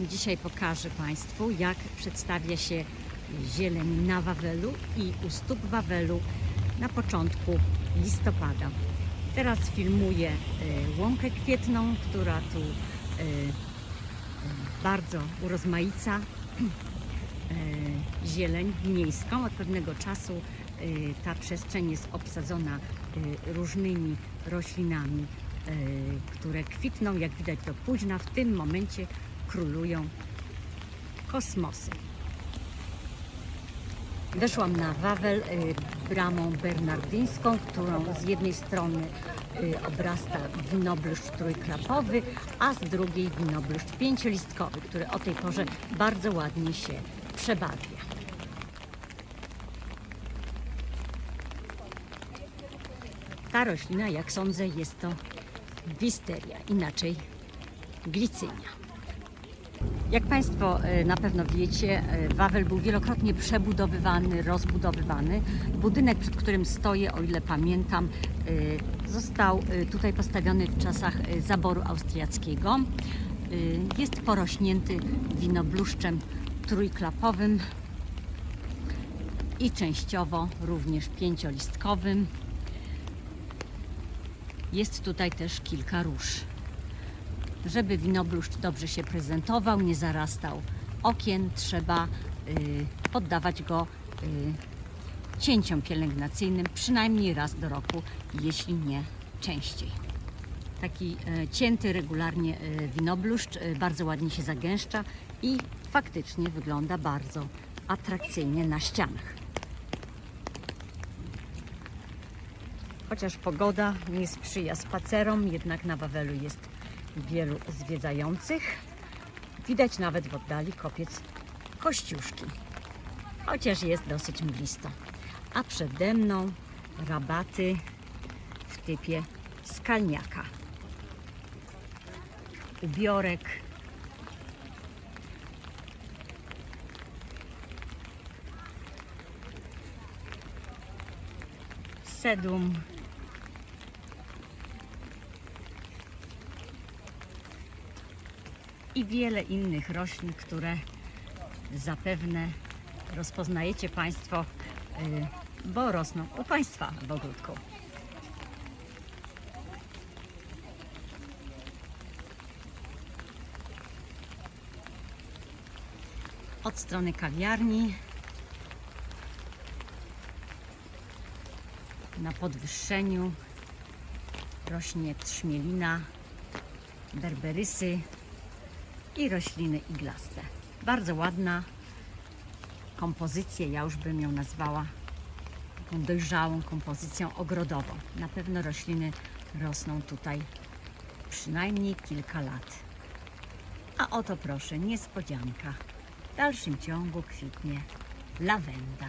Dzisiaj pokażę Państwu, jak przedstawia się zieleń na Wawelu i u stóp Wawelu na początku listopada. Teraz filmuję e, łąkę kwietną, która tu e, bardzo urozmaica e, zieleń miejską. Od pewnego czasu ta przestrzeń jest obsadzona różnymi roślinami, które kwitną, jak widać do późna. W tym momencie królują kosmosy. Weszłam na Wawel y, bramą bernardyńską, którą z jednej strony y, obrasta winobluszcz trójklapowy, a z drugiej winobluszcz pięciolistkowy, który o tej porze bardzo ładnie się przebarwia. Ta roślina, jak sądzę, jest to wisteria, inaczej glicynia. Jak Państwo e, na pewno wiecie, e, Wawel był wielokrotnie przebudowywany, rozbudowywany. Budynek, przed którym stoję, o ile pamiętam, e, został tutaj postawiony w czasach zaboru austriackiego. Jest porośnięty winobluszczem trójklapowym i częściowo również pięciolistkowym. Jest tutaj też kilka róż żeby winobluszcz dobrze się prezentował, nie zarastał okien, trzeba y, poddawać go y, cięciom pielęgnacyjnym przynajmniej raz do roku, jeśli nie częściej. Taki y, cięty regularnie y, winobluszcz y, bardzo ładnie się zagęszcza i faktycznie wygląda bardzo atrakcyjnie na ścianach. Chociaż pogoda nie sprzyja spacerom, jednak na Wawelu jest wielu zwiedzających. Widać nawet w oddali kopiec Kościuszki, chociaż jest dosyć mglisto. A przede mną rabaty w typie skalniaka. Ubiorek. Sedum. I wiele innych roślin, które zapewne rozpoznajecie Państwo, y, bo rosną u Państwa w ogródku. Od strony kawiarni na podwyższeniu rośnie trzmielina, berberysy, i rośliny iglaste. Bardzo ładna kompozycja, ja już bym ją nazwała taką dojrzałą kompozycją ogrodową. Na pewno rośliny rosną tutaj przynajmniej kilka lat. A oto proszę, niespodzianka. W dalszym ciągu kwitnie lawenda.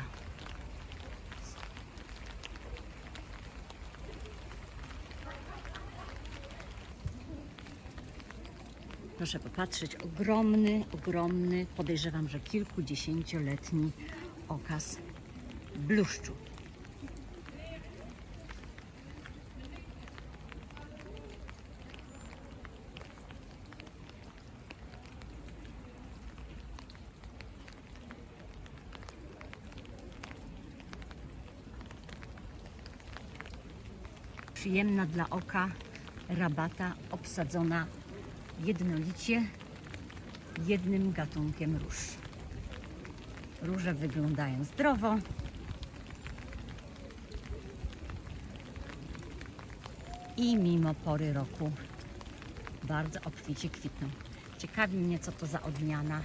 Proszę popatrzeć, ogromny, ogromny, podejrzewam, że kilkudziesięcioletni okaz bluszczu. Przyjemna dla oka rabata obsadzona jednolicie jednym gatunkiem róż. Róże wyglądają zdrowo. I mimo pory roku bardzo obficie kwitną. Ciekawi mnie, co to za odmiana,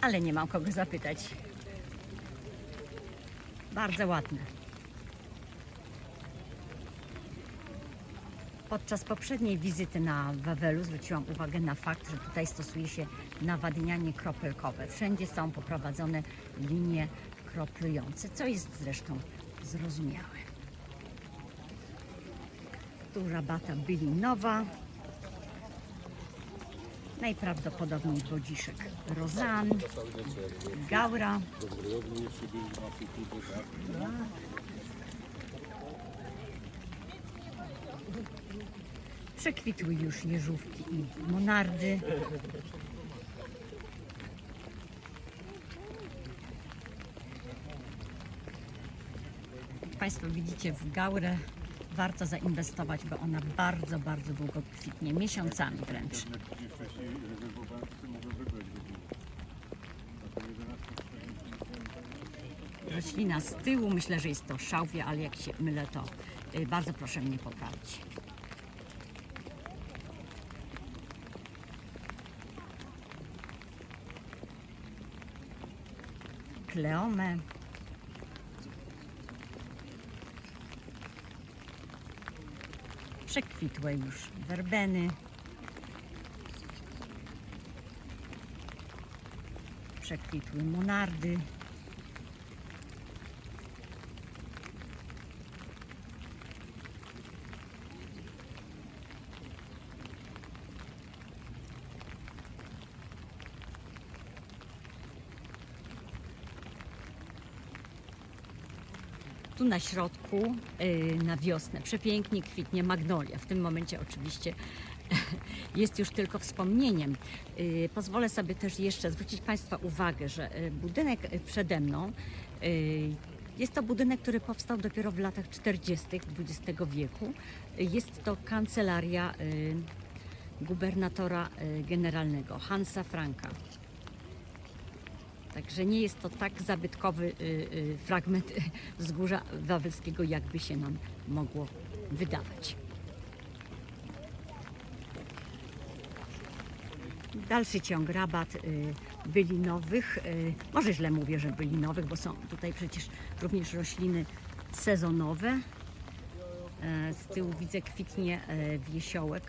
ale nie mam kogo zapytać. Bardzo ładne. Podczas poprzedniej wizyty na Wawelu zwróciłam uwagę na fakt, że tutaj stosuje się nawadnianie kropelkowe. Wszędzie są poprowadzone linie kroplujące, co jest zresztą zrozumiałe. Tu rabata bylinowa. Najprawdopodobniej bodziszek rozan, gaura. Przekwitły już jeżówki i monardy. Jak Państwo widzicie w gaurę warto zainwestować, bo ona bardzo, bardzo długo kwitnie, miesiącami wręcz. Roślina z tyłu, myślę, że jest to szałwia, ale jak się mylę, to y, bardzo proszę mnie poprawić. Kleomę. Przekwitłe już werbeny. Przekwitły monardy. Na środku, y, na wiosnę, przepięknie kwitnie magnolia. W tym momencie oczywiście jest już tylko wspomnieniem. Y, Pozwolę sobie też jeszcze zwrócić Państwa uwagę, że y, budynek przede mną jest to budynek, który powstał dopiero w latach 40. XX wieku. Jest to kancelaria gubernatora generalnego Hansa Franka. Także nie jest to tak zabytkowy y, y, fragment wzgórza wawelskiego, jakby się nam mogło wydawać. Dalszy ciąg rabat y, bylinowych. Y, może źle mówię, że bylinowych, bo są tutaj przecież również rośliny sezonowe. E, Z tyłu widzę kwitnie e, wiesiołek.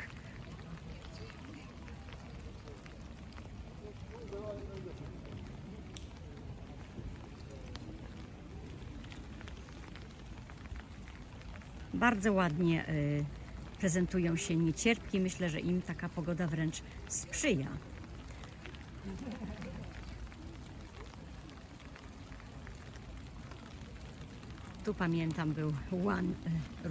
Bardzo ładnie y, prezentują się niecierpki. Myślę, że im taka pogoda wręcz sprzyja. Tu pamiętam był łan y,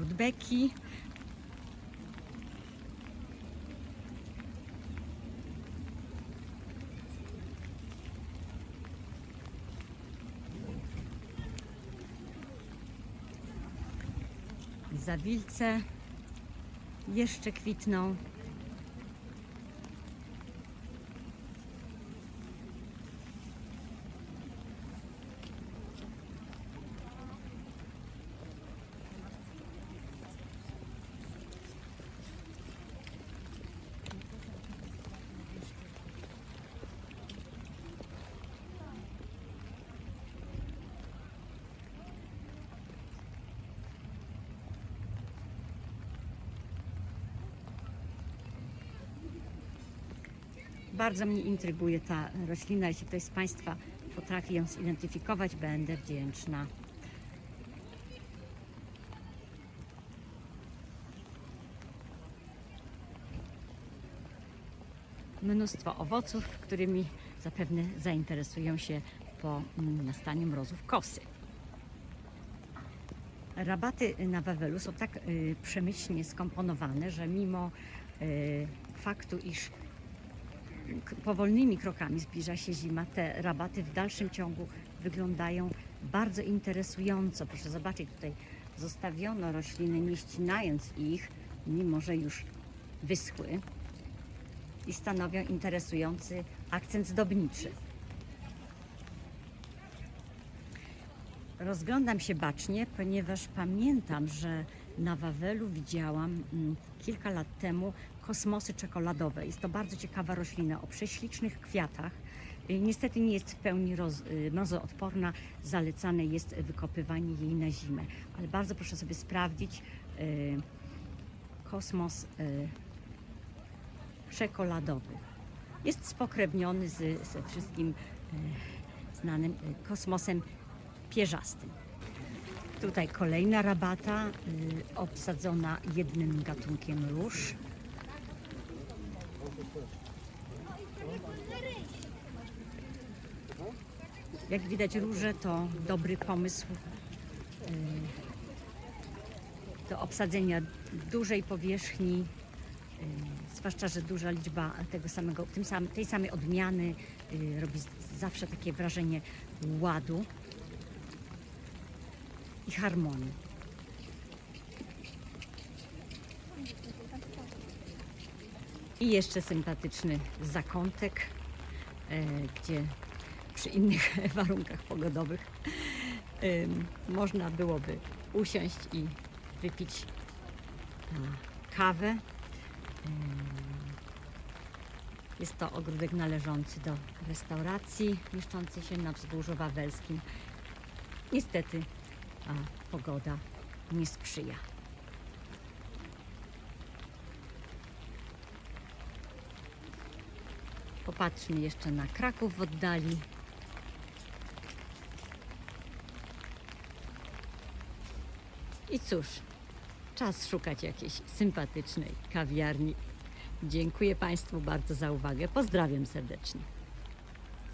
rudbeki. Zawilce jeszcze kwitną. Bardzo mnie intryguje ta roślina. Jeśli ktoś z Państwa potrafi ją zidentyfikować, będę wdzięczna. Mnóstwo owoców, którymi zapewne zainteresują się po nastaniu mrozów kosy. Rabaty na Wawelu są tak y, przemyślnie skomponowane, że mimo y, faktu, iż powolnymi krokami zbliża się zima, te rabaty w dalszym ciągu wyglądają bardzo interesująco. Proszę zobaczyć, tutaj zostawiono rośliny, nie ścinając ich, mimo że już wyschły i stanowią interesujący akcent zdobniczy. Rozglądam się bacznie, ponieważ pamiętam, że na Wawelu widziałam mm, kilka lat temu kosmosy czekoladowe. Jest to bardzo ciekawa roślina o prześlicznych kwiatach. Y, Niestety nie jest w pełni roz, y, mrozoodporna. Zalecane jest wykopywanie jej na zimę. Ale bardzo proszę sobie sprawdzić y, kosmos y, czekoladowy. Jest spokrewniony z, ze wszystkim e, znanym e, kosmosem pierzastym. Tutaj kolejna rabata y, obsadzona jednym gatunkiem róż. Jak widać róże to dobry pomysł y, do obsadzenia dużej powierzchni Y, zwłaszcza, że duża liczba tego samego, tym sam, tej samej odmiany y, robi zawsze takie wrażenie ładu i harmonii. I jeszcze sympatyczny zakątek, e, gdzie przy innych warunkach pogodowych można byłoby usiąść i wypić kawę. Jest to ogródek należący do restauracji mieszczącej się na wzgórzu wawelskim. Niestety a, pogoda nie sprzyja. Popatrzmy jeszcze na Kraków w oddali. I cóż, czas szukać jakiejś sympatycznej kawiarni. Dziękuję Państwu bardzo za uwagę. Pozdrawiam serdecznie.